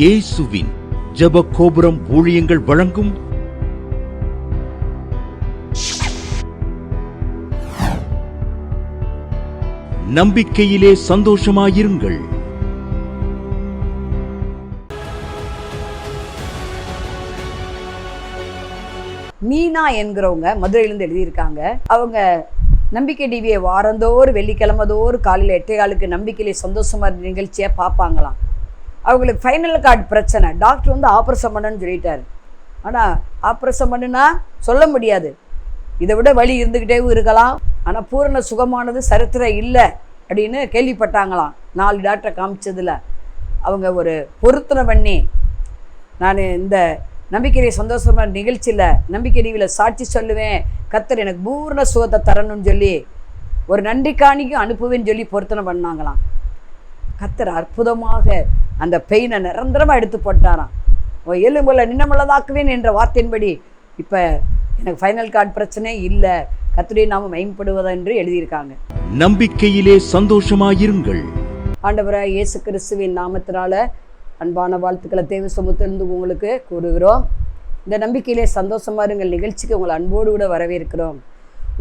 இயேசுவின் ஜெப கோபுரம் ஊழியங்கள் வழங்கும் நம்பிக்கையிலே சந்தோஷமாயிருங்கள். மீனா என்கிறவங்க மதுரையிலிருந்து எழுதியிருக்காங்க. அவங்க நம்பிக்கை டிவியை வாரந்தோறு வெள்ளிக்கிழமதோறு காலையில் எட்டே காலுக்கு நம்பிக்கையிலே சந்தோஷமா நிகழ்ச்சியாக நிகழ்ச்சியை பார்ப்பாங்களாம். அவங்களுக்கு ஃபைனல் கார்டு பிரச்சனை. டாக்டர் வந்து ஆப்ரேஷன் பண்ணுன்னு சொல்லிட்டார். ஆனால் ஆப்ரேஷன் பண்ணுனா சொல்ல முடியாது. இதை விட வழி இருந்துக்கிட்டேவும் இருக்கலாம். ஆனால் பூரண சுகமானது சரித்திரம் இல்லை அப்படின்னு கேள்விப்பட்டாங்களாம். நாலு டாக்டரை காமிச்சதில். அவங்க ஒரு பொருத்தனை பண்ணி நான் இந்த நம்பிக்கை சந்தோஷமான நிகழ்ச்சியில் நம்பிக்கை டிவியில் சாட்சி சொல்லுவேன். கத்தர் எனக்கு பூர்ண சுகத்தை தரணும்னு சொல்லி ஒரு நன்றி காணிக்கும் அனுப்புவேன்னு சொல்லி பொருத்தனை பண்ணாங்களாம். கத்தர் அற்புதமாக அந்த பெயினை நிரந்தரமாக எடுத்து போட்டாராம். ஓ எலும்புல நின்னமுள்ளதாக்குவேன் என்ற வார்த்தையின்படி இப்போ எனக்கு ஃபைனல் கார்டு பிரச்சனை இல்லை. கத்தருடைய நாம என்று எழுதியிருக்காங்க. நம்பிக்கையிலே சந்தோஷமாயிருங்கள். ஆண்டவராக இயேசு கிறிஸ்துவின் நாமத்தினால அன்பான வாழ்த்துக்களை தேவ சமூகத்திலிருந்து உங்களுக்கு கூறுகிறோம். இந்த நம்பிக்கையிலே சந்தோஷமா இருங்கள். நிகழ்ச்சிக்கு உங்களை அன்போடு கூட வரவேற்கிறோம்.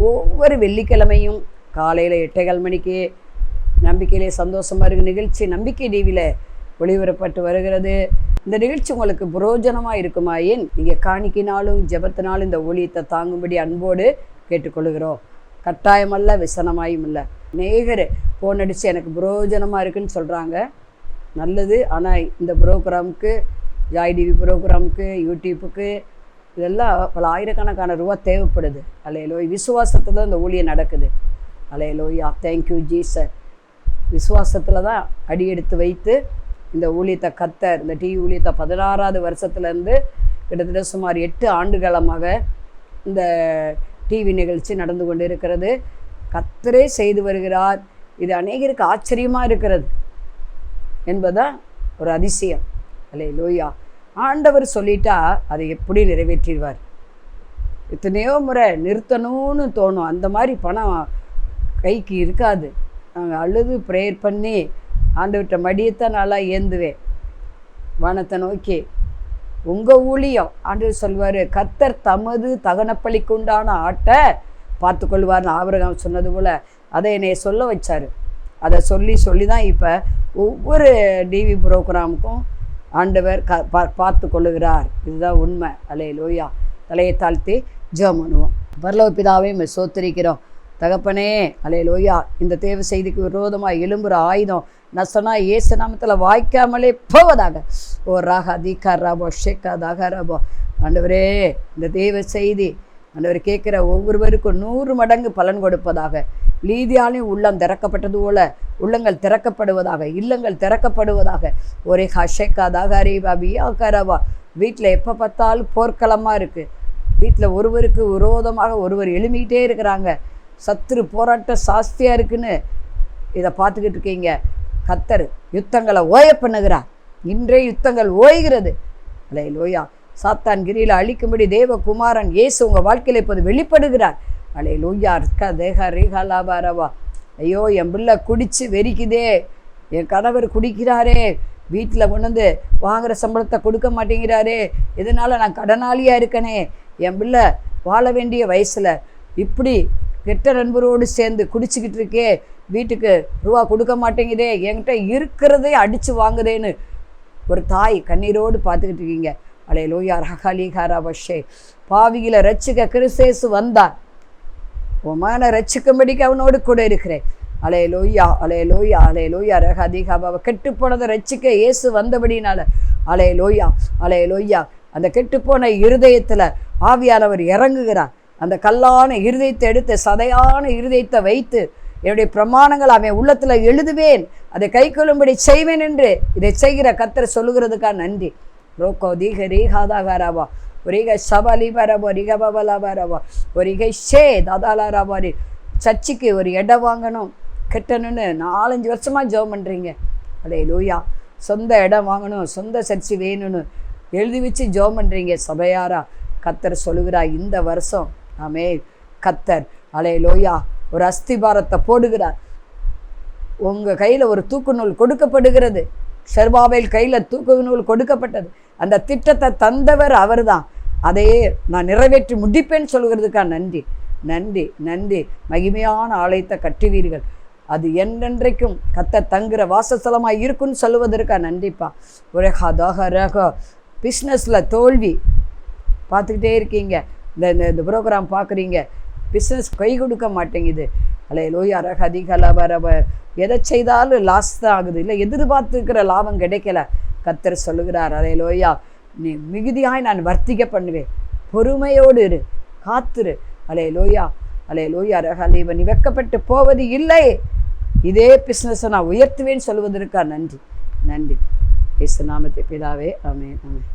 ஒவ்வொரு வெள்ளிக்கிழமையும் காலையில் எட்டேகால் மணிக்கு நம்பிக்கையிலே சந்தோஷமா இருங்க நிகழ்ச்சி நம்பிக்கை டிவியில் ஒளிபரப்பட்டு வருகிறது. இந்த நிகழ்ச்சி உங்களுக்கு புரோஜனமாக இருக்குமாயின் நீங்கள் காணிக்கினாலும் ஜெபத்தினாலும் இந்த ஊழியத்தை தாங்கும்படி அன்போடு கேட்டுக்கொள்கிறோம். கட்டாயமல்ல விசனமாயும் இல்லை நேகர் ஃபோன் அடித்து எனக்கு புரோஜனமாக இருக்குன்னு சொல்கிறாங்க நல்லது. ஆனால் இந்த ப்ரோக்ராமுக்கு ஜாய் டிவி ப்ரோக்ராமுக்கு யூடியூப்புக்கு இதெல்லாம் பல ஆயிரக்கணக்கான ரூபா தேவைப்படுது. அலையலோய் விசுவாசத்தில் தான் இந்த ஊழியம் நடக்குது. அலையலோயா தேங்க்யூ ஜீசர் விசுவாசத்தில் தான் அடி எடுத்து வைத்து இந்த ஊழியத்தை கத்தர் இந்த டிவி ஊழியத்தை பதினாறாவது வருஷத்துலேருந்து கிட்டத்தட்ட சுமார் எட்டு ஆண்டுகாலமாக இந்த டிவி நிகழ்ச்சி நடந்து கொண்டு இருக்கிறது கத்தரே செய்து வருகிறார். இது அநேகருக்கு ஆச்சரியமாக இருக்கிறது என்பதுதான் ஒரு அதிசயம். அல்லே லோயா ஆண்டவர் சொல்லிட்டா அதை எப்படி நிறைவேற்றிடுவார்? எத்தனையோ முறை நிறுத்தணும்னு தோணும். அந்த மாதிரி பணம் கைக்கு இருக்காது. நாங்கள் அழுது ப்ரேயர் பண்ணி ஆண்டவர்கிட்ட மடியத்தான் நல்லா ஏந்துவேன். வானத்தை நோக்கி உங்கள் ஊழியம் ஆண்டு சொல்வார் கத்தர் தமது தகனப்பள்ளிக்குண்டான ஆட்டை பார்த்துக்கொள்வார்னு ஆபரகம் சொன்னது போல் அதை என்னை சொல்ல வச்சார். அதை சொல்லி சொல்லி தான் இப்போ ஒவ்வொரு டிவி ப்ரோக்ராமுக்கும் ஆண்டவர் க பா பார்த்து கொள்ளுகிறார் இதுதான் உண்மை. அலையிலோயா. லோயா தலையை தாழ்த்தி ஜெபம் பண்ணுவோம். பரலோக பிதாவே சோத்தரிக்கிறோம். தகப்பனே அலே லோயா இந்த தேவ செய்திக்கு விரோதமாக எழும்புற ஆயுதம் நசனா ஏசு நாமத்தில் வாய்க்காமலே போவதாக. ஓ ராகா தீகா ராபோ ஷேக்கா தாக ராபோ. ஆண்டவரே இந்த தேவ செய்தி ஆண்டவர் கேட்குற ஒவ்வொருவருக்கும் நூறு மடங்கு பலன் கொடுப்பதாக. லீதியாலையும் உள்ளம் திறக்கப்பட்டது போல உள்ளங்கள் திறக்கப்படுவதாக இல்லங்கள் திறக்கப்படுவதாக. ஒரே ஹஷேக்கா தாகாரி பாபி ஆக்காரவா வீட்டில் எப்போ பார்த்தாலும் போர்க்களமாக இருக்குது வீட்டில் ஒருவருக்கு விரோதமாக ஒருவர் எழுமிக்கிட்டே இருக்கிறாங்க. சத்துரு போராட்டம் சாஸ்தியாக இருக்குன்னு இதை பார்த்துக்கிட்டு இருக்கீங்க. கத்தர் யுத்தங்களை ஓய பண்ணுகிறார். இன்றைய யுத்தங்கள் ஓய்கிறது. அலை லோயா சாத்தான் கிரியில் அழிக்கும்படி தேவகுமாரன் இயேசு உங்கள் வாழ்க்கையில் இப்போது வெளிப்படுகிறார். அலே லோயா இருக்கா தேகா ரீகா லாபாரவா ஐயோ என் பிள்ளை குடிச்சு வெறிக்குதே. என் கணவர் குடிக்கிறாரே. வீட்டில் கொண்டு வந்து வாங்குகிற சம்பளத்தை கொடுக்க மாட்டேங்கிறாரே. இதனால் நான் கடனாளியாக இருக்கனே? என் பிள்ளை வாழ வேண்டிய வயசில் இப்படி கெட்ட நண்பரோடு சேர்ந்து குடிச்சிக்கிட்டு இருக்கே வீட்டுக்கு ரூபா கொடுக்க மாட்டேங்குதே என்கிட்ட இருக்கிறதே அடித்து வாங்குதேன்னு ஒரு தாய் கண்ணீரோடு பார்த்துக்கிட்டு இருக்கீங்க. அலே லோயா ஹகாலிகாரா ஹாரா பஷே பாவியில் ரச்சிக்க கிறிஸ்தேசு வந்தார். உமான ரச்சிக்கும்படிக்கு அவனோடு கூட இருக்கிறேன். அலே லோய்யா அலே லோய்யா அலே லோய்யா ரகாதிகா பாபா கெட்டுப்போனதை ரச்சிக்க இயேசு வந்தபடினால அலே லோய்யா அலே லோய்யா அந்த கெட்டுப்போன இருதயத்தில் ஆவியானவர் இறங்குகிறார். அந்த கல்லான இருதயத்தை எடுத்து சதையான இருதயத்தை வைத்து என்னுடைய பிரமாணங்கள் அவன் உள்ளத்தில் எழுதுவேன். அதை கை கொள்ளும்படி செய்வேன் என்று இதை செய்கிற கத்தர் சொல்லுகிறதுக்காக நன்றி. ரோக்கோ தீக ரீகாதாகாராவா ஒரிக சபாலி வரவோ ரிக பபலா ஒரிகை ஷே தாதாலாராபாரி சர்ச்சுக்கு ஒரு இடம் வாங்கணும். கெட்டணும்னு நாலஞ்சு வருஷமாக ஜோம் பண்ணுறீங்க அடே லூயா சொந்த இடம் வாங்கணும் சொந்த சர்ச்சு வேணும்னு எழுதி வச்சு ஜோம் பண்ணுறீங்க சபையாரா. கத்தர் சொல்லுகிறா இந்த வருஷம் ஆமே கத்தர் அலே லோயா ஒரு அஸ்திபாரத்தை போடுகிறார். உங்கள் கையில் ஒரு தூக்கு நூல் கொடுக்கப்படுகிறது. செர்பாவேல் கையில் தூக்கு நூல் கொடுக்கப்பட்டது. அந்த திட்டத்தை தந்தவர் அவர்தான். அதையே நான் நிறைவேற்றி முடிப்பேன்னு சொல்கிறதுக்கா நன்றி. நன்றி நன்றி. மகிமையான ஆலயத்தை கட்டுவீர்கள். அது என்றென்றைக்கும் கத்த தங்குற வாசஸ்தலமாக இருக்குன்னு சொல்லுவதற்கா நன்றிப்பா. உரகா தோக ரகோ பிஸ்னஸில் தோல்வி. பார்த்துக்கிட்டே இருக்கீங்க. இந்த இந்த இந்த ப்ரோக்ராம் பார்க்குறீங்க. பிஸ்னஸ் கை கொடுக்க மாட்டேங்குது. அல்ல லோய் அரக அதிகல எதை செய்தாலும் லாஸ் தான் ஆகுது. இல்லை எதிர்பார்த்துக்கிற லாபம் கிடைக்கல. கத்தர் சொல்லுகிறார் அலே லோயா நீ மிகுதியாய் நான் வர்த்திக்க பண்ணுவேன். பொறுமையோடு இரு. காத்துரு. அலே லோயா அலே லோயா அலைவன் நீ வெக்கப்பட்டு போவது இல்லை. இதே பிஸ்னஸை நான் உயர்த்துவேன்னு சொல்வதற்கா நன்றி. நன்றி. இயேசு நாமத்தை பிதாவே. ஆமே ஆமென்.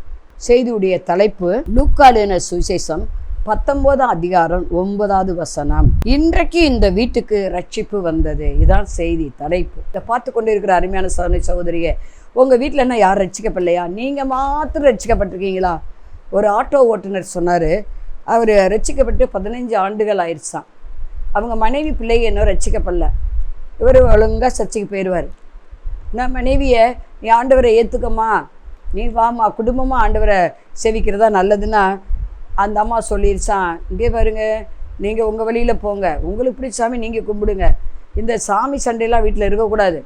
செய்தியுடைய தலைப்பு லூக்காலின சுவிசேஷம் பத்தொன்பதாம் அதிகாரம் ஒன்பதாவது வசனம். இன்றைக்கு இந்த வீட்டுக்கு ரட்சிப்பு வந்தது. இதான் செய்தி தலைப்பு. இதை பார்த்து கொண்டு இருக்கிற அருமையான சோதனை சகோதரியை உங்கள் வீட்டில் என்ன யார் ரட்சிக்கப்படலையா? நீங்கள் மாத்திரம் ரட்சிக்கப்பட்டிருக்கீங்களா? ஒரு ஆட்டோ ஓட்டுநர் சொன்னார். அவர் ரட்சிக்கப்பட்டு பதினஞ்சு ஆண்டுகள் ஆயிடுச்சான் அவங்க மனைவி பிள்ளைங்க இன்னும் ரட்சிக்கப்படல. இவர் ஒழுங்காக சர்ச்சைக்கு போயிடுவார் நான் மனைவியை நீ ஆண்டவரை ஏற்றுக்கம்மா நீ வாம்மா. குடும்பமாக ஆண்டவரை சேவிக்கிறதா நல்லதுன்னா அந்த அம்மா சொல்லிருச்சான் இங்கே பாருங்க நீங்கள் உங்கள் வழியில் போங்க. உங்களுக்கு பிடிச்ச சாமி நீங்கள் கும்பிடுங்க. இந்த சாமி சண்டையெல்லாம் வீட்டில் இருக்கக்கூடாது.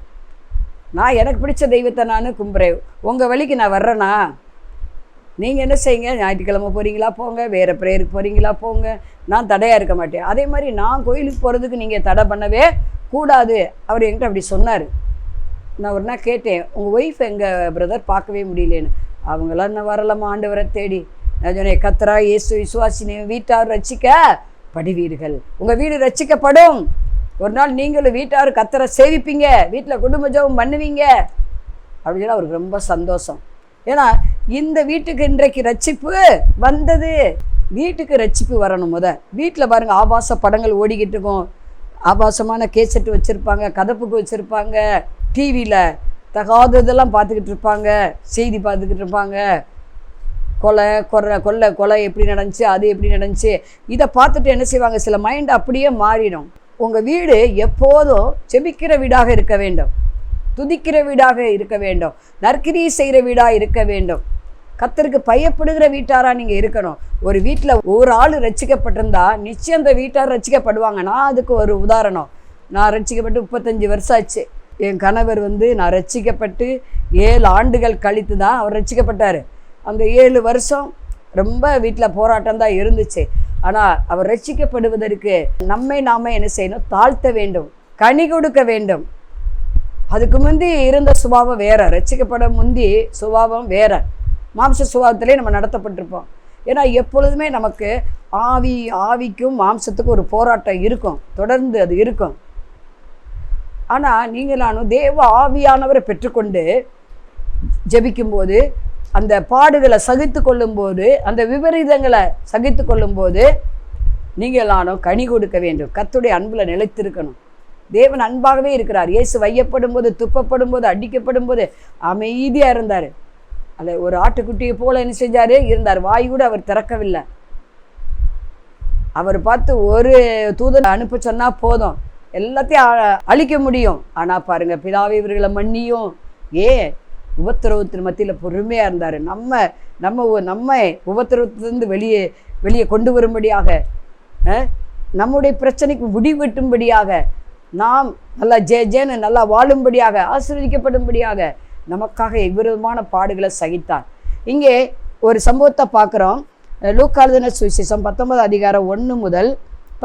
நான் எனக்கு பிடிச்ச தெய்வத்தை நான் கும்பிட்றேன் உங்கள் வழிக்கு நான் வர்றேனா? நீங்கள் என்ன செய்யுங்க? ஞாயிற்றுக்கிழமை போகிறீங்களா போங்க. வேறு ப்ரேயருக்கு போகிறீங்களா போங்க. நான் தடையாக இருக்க மாட்டேன். அதே மாதிரி நான் கோயிலுக்கு போகிறதுக்கு நீங்கள் தடை பண்ணவே கூடாது. அவர் என்கிட்ட அப்படி சொன்னார். நான் ஒரு நாள் கேட்டேன் உங்கள் ஒய்ஃப் எங்கள் பிரதர் பார்க்கவே முடியலேன்னு. அவங்களாம் இன்னும் வரலாமா ஆண்டவரை தேடி. நான் கத்தரா இயேசு விசுவாசினி வீட்டார் ரச்சிக்க படுவீர்கள் உங்கள் வீடு ரச்சிக்கப்படும் ஒரு நாள் நீங்களும் வீட்டார் கத்தரை சேவிப்பீங்க. வீட்டில் குடும்ப ஜெபம் பண்ணுவீங்க. அப்படின்னு சொல்லி அவருக்கு ரொம்ப சந்தோஷம். ஏன்னா இந்த வீட்டுக்கு இன்றைக்கு ரட்சிப்பு வந்தது. வீட்டுக்கு ரட்சிப்பு வரணும் முத. வீட்டில் பாருங்கள் ஆபாச படங்கள் ஓடிக்கிட்டு இருக்கும். ஆபாசமான கேசட் வச்சுருப்பாங்க கதப்புக்கு வச்சுருப்பாங்க டிவியில் தகாததெல்லாம் பார்த்துக்கிட்டு இருப்பாங்க செய்தி பார்த்துக்கிட்டு இருப்பாங்க. கொலை கொரை கொள்ளை கொலை எப்படி நடந்துச்சு அது எப்படி நடந்துச்சு இதை பார்த்துட்டு என்ன செய்வாங்க? சில மைண்ட் அப்படியே மாறிடும். உங்கள் வீடு எப்போதும் செபிக்கிற வீடாக இருக்க வேண்டும். துதிக்கிற வீடாக இருக்க வேண்டும். நற்கிரி செய்கிற வீடாக இருக்க வேண்டும். கத்தருக்கு பயப்படுகிற வீட்டாராக நீங்கள் இருக்கணும். ஒரு வீட்டில் ஒரு ஆள் ரசிக்கப்பட்டிருந்தா நிச்சயம் அந்த வீட்டார் ரசிக்கப்படுவாங்க நான் அதுக்கு ஒரு உதாரணம். நான் ரட்சிக்கப்பட்டு முப்பத்தஞ்சு வருஷம் ஆச்சு. என் கணவர் வந்து நான் ரசிக்கப்பட்டு ஏழு ஆண்டுகள் கழித்து தான் அவர் ரசிக்கப்பட்டார் அந்த ஏழு வருஷம் ரொம்ப வீட்டில் போராட்டம் தான் இருந்துச்சு. ஆனால் அவர் ரட்சிக்கப்படுவதற்கு நம்மை நாம என்ன செய்யணும்? தாழ்த்த வேண்டும். கனி கொடுக்க வேண்டும். அதுக்கு முந்தி இருந்த சுபாவம் வேற. ரட்சிக்கப்பட முந்தி சுபாவம் வேற. மாம்ச சுபாவத்திலே நம்ம நடத்தப்பட்டிருப்போம். ஏன்னா எப்பொழுதுமே நமக்கு ஆவி ஆவிக்கும் மாம்சத்துக்கும் ஒரு போராட்டம் இருக்கும். தொடர்ந்து அது இருக்கும். ஆனால் நீங்களானும் தேவ ஆவியானவரை பெற்றுக்கொண்டு ஜெபிக்கும்போது அந்த பாடுகளை சகித்து கொள்ளும்போது அந்த விபரீதங்களை சகித்து கொள்ளும்போது நீங்களானும் கனி கொடுக்க வேண்டும். கத்துடைய அன்பில் நிலைத்திருக்கணும். தேவன் அன்பாகவே இருக்கிறார். இயேசு வையப்படும் போது துப்பப்படும் போது அடிக்கப்படும் போது அமைதியாக இருந்தார். அல்ல ஒரு ஆட்டுக்குட்டியை போல என்ன செஞ்சார்? இருந்தார். வாய் கூட அவர் திறக்கவில்லை. அவர் பார்த்து ஒரு தூதன் அனுப்ப சொன்னால் போதும். எல்லாத்தையும் அ- அழிக்க முடியும். ஆனால் பாருங்கள் பிதாவை இவர்களை மன்னியும். ஏன் உபத்திரவத்தின் மத்தியில் பொறுமையாக இருந்தார். நம்ம நம்ம நம்ம உபத்திரவத்திலிருந்து வெளியே வெளியே கொண்டு வரும்படியாக நம்முடைய பிரச்சனைக்கு முடிவெட்டும்படியாக நாம் நல்லா ஜே ஜேன்னு நல்லா வாழும்படியாக ஆசீர்வதிக்கப்படும்படியாக நமக்காக எவ்விதமான பாடுகளை சகித்தார். இங்கே ஒரு சம்பவத்தை பார்க்குறோம். லூக்காளுதின சுவிசேஷம் பத்தொன்பது அதிகாரம் ஒன்று முதல்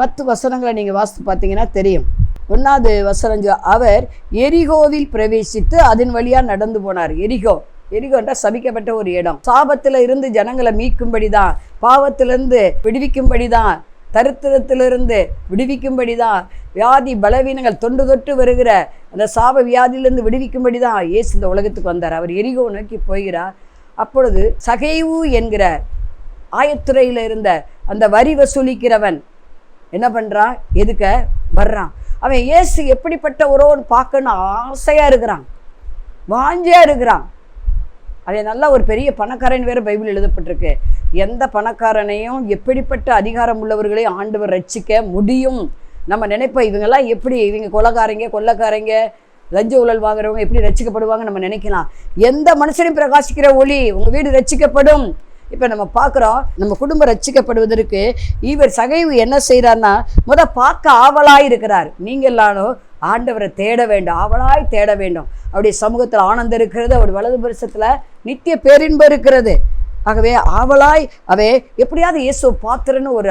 பத்து வசனங்களை நீங்கள் வாசித்து பார்த்தீங்கன்னா தெரியும். ஒன்றாவது வசனஞ்சு அவர் எரிகோவில் பிரவேசித்து அதன் வழியாக நடந்து போனார். எரிகோ எரிகோன்ற சபிக்கப்பட்ட ஒரு இடம். சாபத்தில் இருந்து ஜனங்களை மீட்கும்படி தான் பாவத்திலிருந்து விடுவிக்கும்படி தான் தரித்திரத்திலிருந்து விடுவிக்கும்படி தான் வியாதி பலவீனங்கள் தொண்டு தொட்டு வருகிற அந்த சாப வியாதியிலிருந்து விடுவிக்கும்படி தான் இயேசு இந்த உலகத்துக்கு வந்தார். அவர் எரிகோ நோக்கி போகிறார். அப்பொழுது சகைவு என்கிற ஆயத்துறையில் இருந்த அந்த வரி வசூலிக்கிறவன் என்ன பண்ணுறான் எதுக்க? வர்றான். அவன் இயேசு எப்படிப்பட்ட ஒருவன் பார்க்கணும் ஆசையாக இருக்கிறான். வாஞ்சியாக இருக்கிறான். அவன் நல்ல ஒரு பெரிய பணக்காரன் வேறு பைபிள் எழுதப்பட்டிருக்கு. எந்த பணக்காரனையும் எப்படிப்பட்ட அதிகாரம் உள்ளவர்களையும் ஆண்டவர் ரட்சிக்க முடியும்? நம்ம நினைப்போம் இவங்கெல்லாம் எப்படி இவங்க கொலக்காரங்க கொள்ளக்காரங்க லஞ்ச ஊழல் வாங்குறவங்க எப்படி ரசிக்கப்படுவாங்க நம்ம நினைக்கலாம். எந்த மனுஷனையும் பிரகாசிக்கிற ஒளி உங்கள் வீடு ரட்சிக்கப்படும். இப்போ நம்ம பார்க்குறோம் நம்ம குடும்பம் ரச்சிக்கப்படுவதற்கு இவர் சகைவு என்ன செய்கிறார்னா முத பார்க்க ஆவலாய் இருக்கிறார். நீங்கள் எல்லாரும் ஆண்டவரை தேட வேண்டும் ஆவலாய் தேட வேண்டும். அவருடைய சமூகத்தில் ஆனந்தம் இருக்கிறது அவருடைய வலது பரிசத்தில் நித்திய பேரின்பம் இருக்கிறது. ஆகவே ஆவலாய் அவே எப்படியாவது இயேசு பாத்திரன்னு ஒரு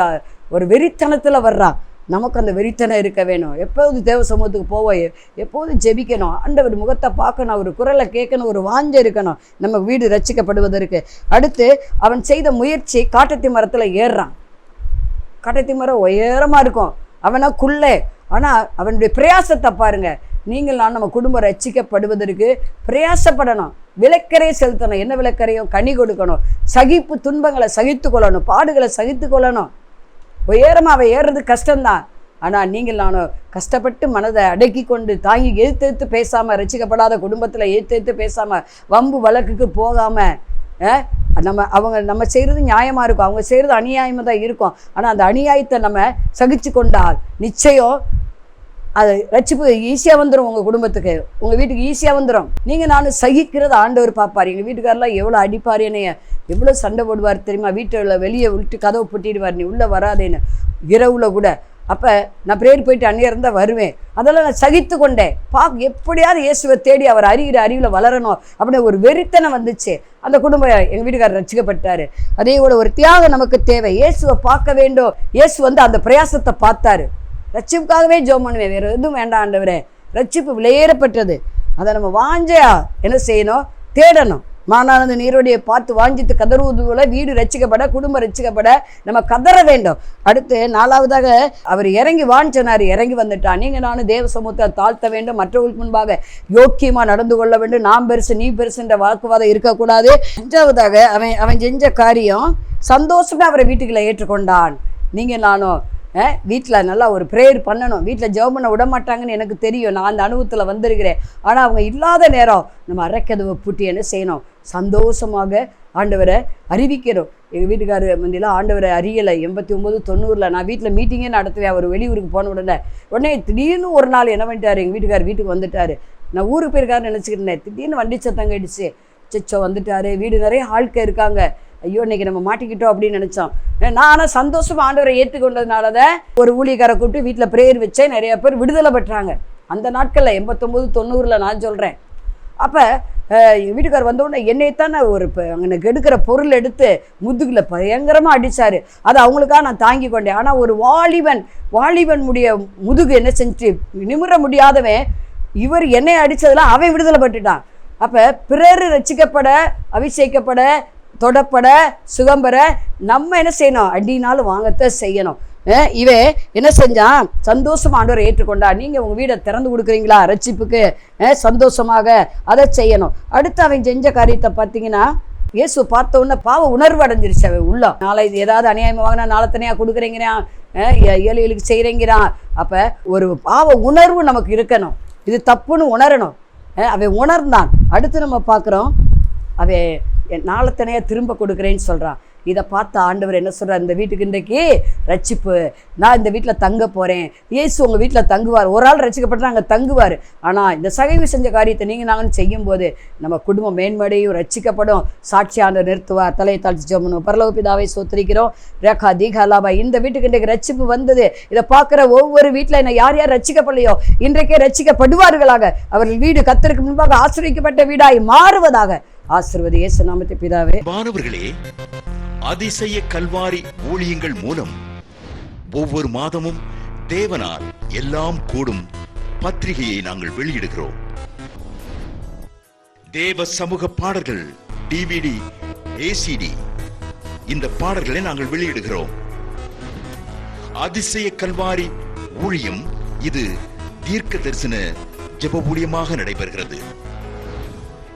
ஒரு வெறித்தனத்தில் வர்றான். நமக்கு அந்த வெறித்தனம் இருக்க வேணும். எப்போது தேவ சமூகத்துக்கு போவோம் எப்போதும் ஜெபிக்கணும்? ஆண்டவர் முகத்தை பார்க்கணும் ஒரு குரலை கேட்கணும் ஒரு வாஞ்ச இருக்கணும். நம்ம வீடு ரசிக்கப்படுவதற்கு அடுத்து அவன் செய்த முயற்சி காட்டத்தி மரத்தில் ஏறுறான். காட்டத்தி மரம் உயரமாக இருக்கும். அவனா குள்ளே. ஆனால் அவனுடைய பிரயாசத்தை பாருங்க. நீங்கள் நான் நம்ம குடும்பம் ரச்சிக்கப்படுவதற்கு பிரயாசப்படணும். விளக்கரையை செலுத்தணும். என்ன விளக்கரையும்? கனி கொடுக்கணும். சகிப்பு துன்பங்களை சகித்து கொள்ளணும் பாடுகளை சகித்து கொள்ளணும் உயரமாக அவள் ஏறுறது கஷ்டம்தான். ஆனால் நீங்கள் நானும் கஷ்டப்பட்டு மனதை அடக்கி கொண்டு தாங்கி எதிர்த்து எழுத்து பேசாமல் ரசிக்கப்படாத குடும்பத்தில் எதிர்த்து எதிர்த்து பேசாமல் வம்பு வழக்குக்கு போகாமல் நம்ம அவங்க நம்ம செய்கிறது நியாயமாக இருக்கும். அவங்க செய்கிறது அநியாயமாக தான் இருக்கும். ஆனால் அந்த அநியாயத்தை நம்ம சகிச்சு கொண்டால் நிச்சயம் அது ரட்சிப்பு ஈஸியாக வந்துடும் உங்கள் குடும்பத்துக்கு. உங்கள் வீட்டுக்கு ஈஸியாக வந்துடும் நீங்கள் நானும் சகிக்கிறது ஆண்டவர் பார்ப்பார். எங்கள் வீட்டுக்காரெல்லாம் எவ்வளோ அடிப்பார் என்னைய. எவ்வளோ சண்டை போடுவார் தெரியுமா? வீட்டில் வெளியே விட்டு கதவை பூட்டிடுவார். நீ உள்ளே வராதேன்னு. இரவுல கூட. அப்போ நான் பிரேயர் போயிட்டு அந்நியம் இருந்தால் வருவேன். அதெல்லாம் நான் சகித்து கொண்டேன். பா எப்படியாவது இயேசுவை தேடி அவர் அறிகிற அறிவில் வளரணும். அப்படின்னு ஒரு வெறித்தனை வந்துச்சு. அந்த குடும்பம் எங்கள் வீட்டுக்காரர் ரசிக்கப்பட்டார். அதே போல் ஒரு தியாகம் நமக்கு தேவை. இயேசுவை பார்க்க வேண்டும். இயேசு வந்து அந்த பிரயாசத்தை பார்த்தாரு. ரட்சிப்புக்காகவே ஜோம் பண்ணுவேன். வேறு எதுவும் வேண்டாம் ஆண்டவரே. ரட்சிப்பு விலையேறப்பட்டது. அதை நம்ம வாஞ்சையா என்ன செய்யணும்? தேடணும். மானானந்த நீரோடைய பார்த்து வாஞ்சித்து கதறுவது போல வீடு ரட்சிக்கப்பட குடும்பம் ரட்சிக்கப்பட நம்ம கதற வேண்டும். அடுத்து நாலாவதாக அவர் இறங்கி வான்னு சொன்னார். இறங்கி வந்துட்டான் நீங்கள் நானும் தேவ சமூகத்தை தாழ்த்த வேண்டும். மற்றவர்களுக்கு முன்பாக யோக்கியமாக நடந்து கொள்ள வேண்டும். நான் பெருசு நீ பெருசுன்ற வாக்குவாதம் இருக்கக்கூடாது. அஞ்சாவதாக அவன் அவன் செஞ்ச காரியம் சந்தோஷமே அவரை வீட்டுக்களை ஏற்றுக்கொண்டான். நீங்கள் நானும் வீட்டில் நல்லா ஒரு ப்ரேயர் பண்ணணும். வீட்டில் ஜெபம் பண்ண விட மாட்டாங்கன்னு எனக்கு தெரியும். நான் அந்த அனுபவத்தில் வந்திருக்கிறேன். ஆனால் அவங்க இல்லாத நேரம் நம்ம அரைக்கதவை பூட்டி என்ன செய்யணும். சந்தோஷமாக ஆண்டவரை அறிவிக்கிறோம். எங்கள் வீட்டுக்காரர் முந்திலாம் ஆண்டவரை அறியலை. எண்பத்தி ஒம்பது தொண்ணூறில் நான் வீட்டில் மீட்டிங்கே நடத்துவேன் அவர் வெளியூருக்கு போன உடனே உடனே திடீர்னு ஒரு நாள் என்ன பண்ணிட்டார்? எங்கள் வீட்டுக்காரர் வீட்டுக்கு வந்துட்டார். நான் ஊருக்கு போயிருக்காருன்னு நினச்சிக்கிட்டேன் திடீர்னு வண்டி சத்தம் கடிச்சு சிச்சோ வந்துட்டார். வீடு நிறைய ஆட்கள் இருக்காங்க. ஐயோ இன்னைக்கு நம்ம மாட்டிக்கிட்டோம் அப்படின்னு நினச்சோம் நான் ஆனால் சந்தோஷமாக ஆண்டவரை ஏற்றுக்கொண்டதுனால தான் ஒரு ஊழியக்காரை கூப்பிட்டு வீட்டில் ப்ரேயர் வச்சேன். நிறைய பேர் விடுதலை பெற்றாங்க. அந்த நாட்களில் எண்பத்தொம்போது தொண்ணூறில் நான் சொல்கிறேன் அப்போ எங்கள் வீட்டுக்கார் வந்தோடனே என்னைத்தான் ஒரு இப்போ எனக்கு எடுக்கிற பொருள் எடுத்து முதுகில் பயங்கரமாக அடித்தார் அதை அவங்களுக்காக நான் தாங்கி கொண்டேன். ஆனால் ஒரு வாலிபன் வாலிபனுடைய முதுகு என்ன செஞ்சு நிமிர முடியாதவன் இவர் என்னை அடித்ததெல்லாம் அவன் விடுதலை பட்டுட்டான். அப்போ பிறர் ரசிக்கப்பட அபிஷேகப்பட தொடப்பட சுகம்பர நம்ம என்ன செய்யணும்? அடினாலும் வாங்கத்தான் செய்யணும். இவன் என்ன செஞ்சான் சந்தோஷமா ஆண்டவரை ஏற்றுக்கொண்டா. நீங்கள் உங்கள் வீடை திறந்து கொடுக்குறீங்களா ரட்சிப்புக்கு? சந்தோஷமாக அதை செய்யணும். அடுத்து அவன் செஞ்ச காரியத்தை பார்த்தீங்கன்னா இயேசு பார்த்த உடனே பாவ உணர்வு அடைஞ்சிருச்சு அவன் உள்ள. நாளை இது ஏதாவது அநியாயம் வாங்கினா நாளை தனியாக கொடுக்குறேங்கிறான் ஏ- ஏழைகளுக்கு செய்கிறேங்கிறான் அப்போ ஒரு பாவ உணர்வு நமக்கு இருக்கணும். இது தப்புன்னு உணரணும். அவன் உணர்ந்தான். அடுத்து நம்ம பார்க்குறோம் அவன் நாளத்தனையாக திரும்ப கொடுக்குறேன்னு சொல்கிறான் இதை பார்த்த ஆண்டவர் என்ன சொல்கிறார் இந்த வீட்டுக்கு இன்றைக்கு ரட்சிப்பு. நான் இந்த வீட்டில் தங்க போகிறேன் இயேசு உங்கள் வீட்டில் தங்குவார். ஒரு ஆள் ரட்சிக்கப்பட்டு அங்கே தங்குவார். ஆனால் இந்த சகைவு செஞ்ச காரியத்தை நீங்கள் நாங்கள் செய்யும்போது நம்ம குடும்பம் மேன்மடையும் ரட்சிக்கப்படும். சாட்சியாண்டவர் நிறுத்துவார். தலையை தாழ்ச்சி ஜோமனும் பரலோபிதாவை சோத்திரிக்கிறோம் ரேகா தீகாலாபா இந்த வீட்டுக்கு இன்றைக்கு ரட்சிப்பு வந்தது. இதை பார்க்குற ஒவ்வொரு வீட்டில் என்ன யார் யார் ரட்சிக்கப்படலையோ இன்றைக்கே ரட்சிக்கப்படுவார்களாக. அவர்கள் வீடு கத்தருக்கு முன்பாக ஆசிரியக்கப்பட்ட வீடாய் மாறுவதாக ஆசிர்வதி இயேசு நாமத்தை பிதாவே. மாணவர்களே அதிசய கல்வாரி ஊழியங்கள் மூலம் ஒவ்வொரு மாதமும் தேவனால் எல்லாம் கூடும் பத்திரிகையை நாங்கள் வெளியிடுகிறோம். தேவ சமூக பாடல்கள் டிவிடி ஏசிடி இந்த பாடல்களை நாங்கள் வெளியிடுகிறோம். அதிசய கல்வாரி ஊழியம் இது தீர்க்க தரிசன ஜெப ஊழியமாக நடைபெறுகிறது.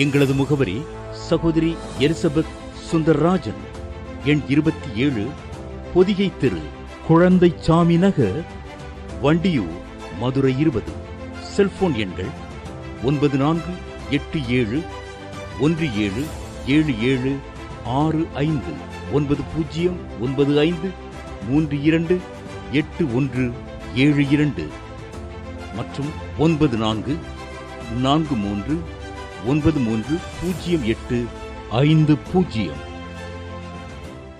எங்களது முகவரி சகோதரி எலிசபெத் சுந்தர்ராஜன் எண் இருபத்தி ஏழு பொதிகை தெரு குழந்தை சாமி நகர் வண்டியூர் மதுரை இருபது. செல்போன் எண்கள் ஒன்பது நான்கு எட்டு ஏழு ஒன்று ஏழு ஏழு ஏழு ஆறு ஐந்து ஒன்பது பூஜ்ஜியம் ஒன்பது ஐந்து மூன்று இரண்டு எட்டு ஒன்று ஏழு இரண்டு மற்றும் ஒன்பது நான்கு நான்கு மூன்று ஒன்பது மூன்று பூஜ்ஜியம் எட்டு ஐந்து பூஜ்ஜியம்.